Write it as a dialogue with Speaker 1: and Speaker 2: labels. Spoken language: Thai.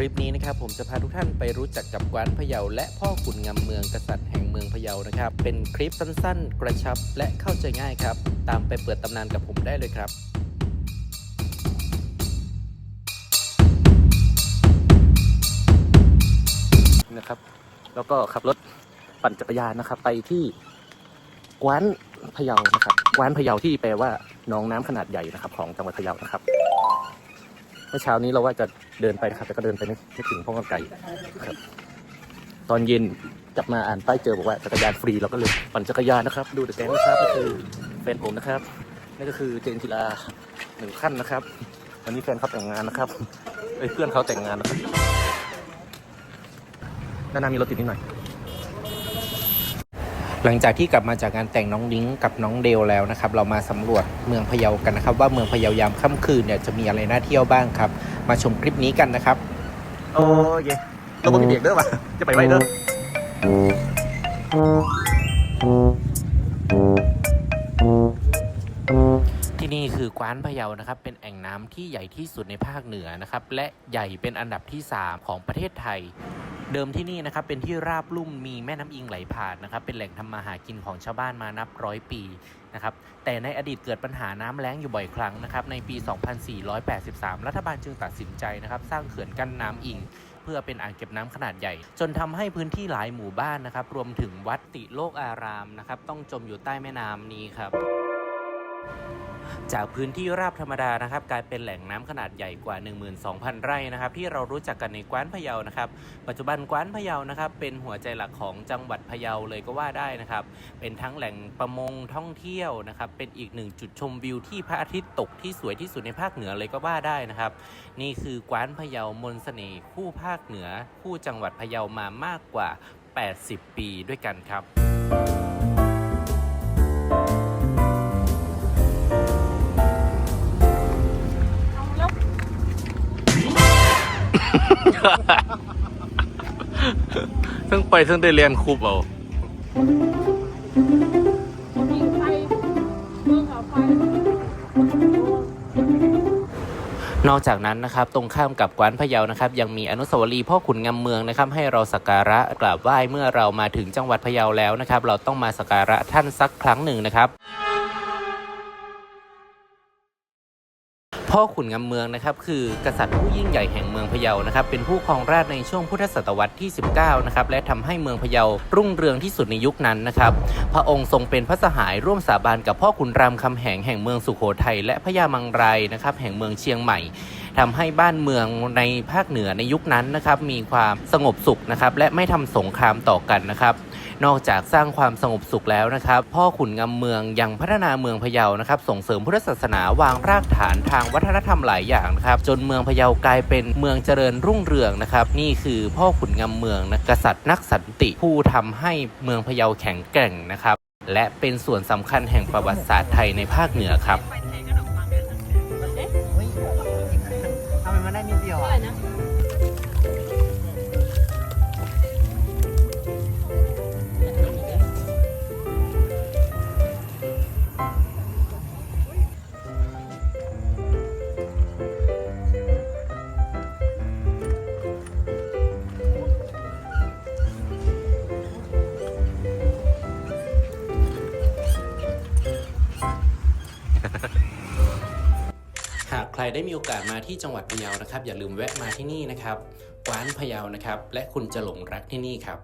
Speaker 1: ลิปนี้นะครับผมจะพาทุกท่านไปรู้จักกับกวานพะเยาและพ่อขุนงำเมืองกษัตริย์แห่งเมืองพะเยานะครับ เป็นคลิปสั้นๆ กระชับและเข้าใจง่ายครับ ตามไปเปิดตำนานกับผมได้เลยครับ
Speaker 2: นะครับ แล้วก็ขับรถปั่นจักรยานนะครับ ไปที่กวานพะเยานะครับกวานพะเยาที่แปลว่าน้องน้ำขนาดใหญ่นะครับ ของจังหวัดพะเยานะครับ มื่อเช้านี้เราว่าจะเดินไปนะครับ แต่ก็เดินไปไม่ไม่ถึงพราะว่าไกลครับ ตอนเย็นกลับมาอ่านป้ายเจอบอกว่าจักรยานฟรีเราก็เลยปั่นจักรยานนะครับ ดูแต่แกงนะครับก็คือแฟนผมนะครับนี่ก็คือเจนจิลาหนึ่งขั้นนะครับ วันนี้แฟนเขาแต่งงานนะครับเอ้ยเพื่อนเขาแต่งงานนะครับด้านหน้ามีรถติดนิดหน่อย
Speaker 1: หลังจากที่กลับมาจากงานแต่งน้องดิ้งกับน้องเดลแล้วนะครับ เรามาสำรวจเมืองพะเยากันนะครับ ว่าเมืองพะเยายามค่ำคืนเนี่ยจะมีอะไรน่าเที่ยวบ้างครับ มาชมคลิปนี้กันนะครับ
Speaker 2: โอ้ยตัวบางเด็กเด้อวะจะไปไว้เด้อ
Speaker 1: ที่นี่คือกว้านพะเยานะครับ เป็นแอ่งน้ำที่ใหญ่ที่สุดในภาคเหนือนะครับ และใหญ่เป็นอันดับที่ 3 ของประเทศไทย เดิมที่นี่นะครับเป็นที่ราบลุ่มมีแม่น้ำอิงไหลผ่านนะครับเป็นแหล่งทำมาหากินของชาวบ้านมานับร้อยปีนะครับแต่ในอดีตเกิดปัญหาน้ำแล้งอยู่บ่อยครั้งนะครับในปี 2483 รัฐบาลจึงตัดสินใจนะครับสร้างเขื่อนกั้นน้ำอิง เพื่อเป็นอ่างเก็บน้ำขนาดใหญ่ จนทำให้พื้นที่หลายหมู่บ้านนะครับรวมถึงวัดติโลกอารามนะครับต้องจมอยู่ใต้แม่น้ำนี้ครับ จากพื้นที่ราบธรรมดานะครับกลายเป็นแหล่งน้ำขนาดใหญ่กว่า 12,000 ไร่นะครับที่เรารู้จักกันในกว้านพะเยานะครับ ปัจจุบันกว้านพะเยานะครับเป็นหัวใจหลักของจังหวัดพะเยาเลยก็ว่าได้นะครับ เป็นทั้งแหล่งประมงท่องเที่ยวนะครับ เป็นอีกหนึ่งจุดชมวิวที่พระอาทิตย์ตกที่สวยที่สุดในภาคเหนือเลยก็ว่าได้นะครับ นี่คือกว้านพะเยามนต์เสน่ห์คู่ภาคเหนือ คู่จังหวัดพะเยามามากกว่า 80 ปีด้วยกันครับ
Speaker 2: ซึ่งไปซึ่งได้เรียนคูบเอา
Speaker 3: ยิงไฟเมือ
Speaker 1: นอกจากนั้นนะครับตรงข้ามกับกวานพะเยานะครับยังมีอนุสาวรีย์พ่อขุนงำเมืองนะครับให้เราสักการะกราบไหว้เมื่อเรามาถึงจังหวัดพะเยาแล้วนะครับ เราต้องมาสักการะท่านสักครั้งหนึ่งนะครับ พ่อขุนงำเมืองนะครับคือกษัตริย์ผู้ยิ่งใหญ่แห่งเมืองพะเยานะครับเป็นผู้ครองราชในช่วงพุทธศตวรรษที่ 19 นะครับและทำให้เมืองพะเยารุ่งเรืองที่สุดในยุคนั้นนะครับพระองค์ทรงเป็นพระสหายร่วมสาบานกับพ่อขุนรามคำแหงแห่งเมืองสุโขทัยและพญามังรายนะครับแห่งเมืองเชียงใหม่ ทำให้บ้านเมืองในภาคเหนือในยุคนั้นนะครับมีความสงบสุขนะครับและไม่ทำสงครามต่อกันนะครับนอกจากสร้างความสงบสุขแล้วนะครับ พ่อขุนงำเมืองยังพัฒนาเมืองพะเยานะครับ ส่งเสริมพุทธศาสนาวางรากฐานทางวัฒนธรรมหลายอย่างนะครับ จนเมืองพะเยากลายเป็นเมืองเจริญรุ่งเรืองนะครับ นี่คือพ่อขุนงำเมืองนะกษัตริย์นักสันติผู้ทำให้เมืองพะเยาแข็งแกร่งนะครับ และเป็นส่วนสำคัญแห่งประวัติศาสตร์ไทยในภาคเหนือครับ
Speaker 4: มมันได้นิดเดียว
Speaker 3: เท่าไหร่นะ
Speaker 1: หากใครได้มีโอกาสมาที่จังหวัดพะเยานะครับ อย่าลืมแวะมาที่นี่นะครับกวานพะเยานะครับ และคุณจะหลงรักที่นี่ครับ